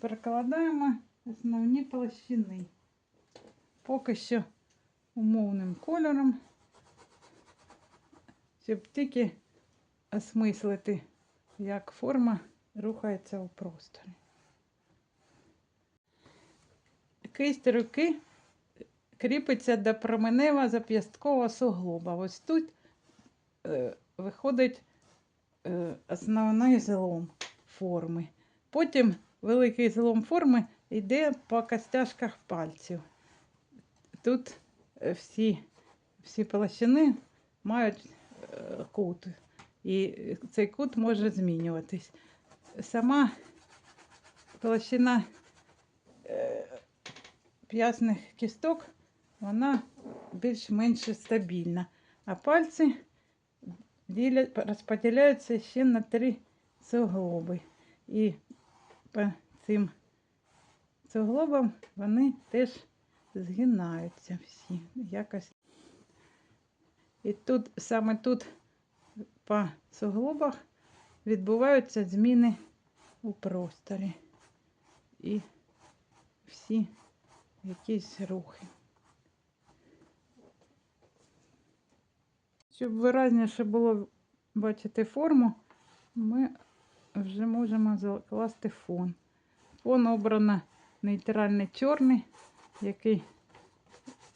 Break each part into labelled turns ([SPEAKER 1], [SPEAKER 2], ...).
[SPEAKER 1] перекладаємо основні площини. Поки що умовним кольором, щоб тільки осмислити, як форма рухається у просторі. Кисть руки кріпиться до променева зап'ясткового суглоба. Ось тут е, виходить е, основний злом форми. Потім великий злом форми йде по костяшках пальців. Тут е, всі, всі площини мають е, кут, і цей кут може змінюватись. Сама площина е, п'ясних кісток вона більш-менш стабільна, а пальці розподіляються ще на три суглоби. І по цим суглобам вони теж згинаються всі. Якось. І тут, саме тут по суглобах відбуваються зміни у просторі. І всі якісь рухи. Щоб виразніше було бачити форму, ми вже можемо закласти фон. Фон обрано нейтральний чорний, який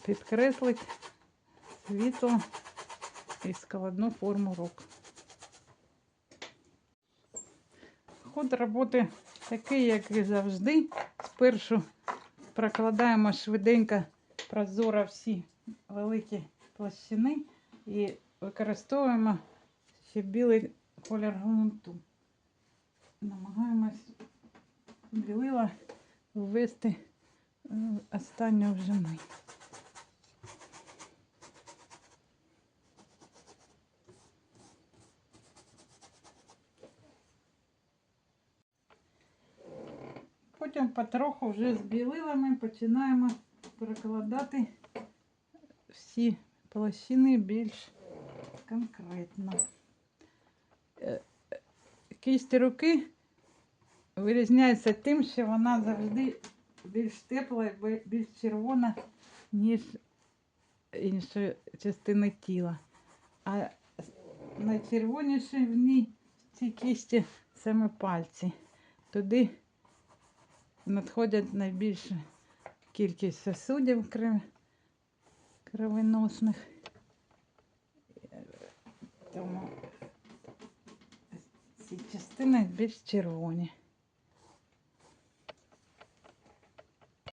[SPEAKER 1] підкреслить світло і складну форму рук. Ход роботи такий, як і завжди. Спершу прокладаємо швиденько прозоро всі великі площини і використовуємо ще білий колір грунту. Намагаємось білила ввести е, останню вже ми. Потім потроху вже з білилами починаємо перекладати всі площини більш конкретно. Кість руки вирізняється тим, що вона завжди більш тепла і більш червона, ніж інші частини тіла. А найчервоніше в ній в цій кісті саме пальці. Туди надходять найбільша кількість сосудів кров... кровоносних. Тому частини більш червоні.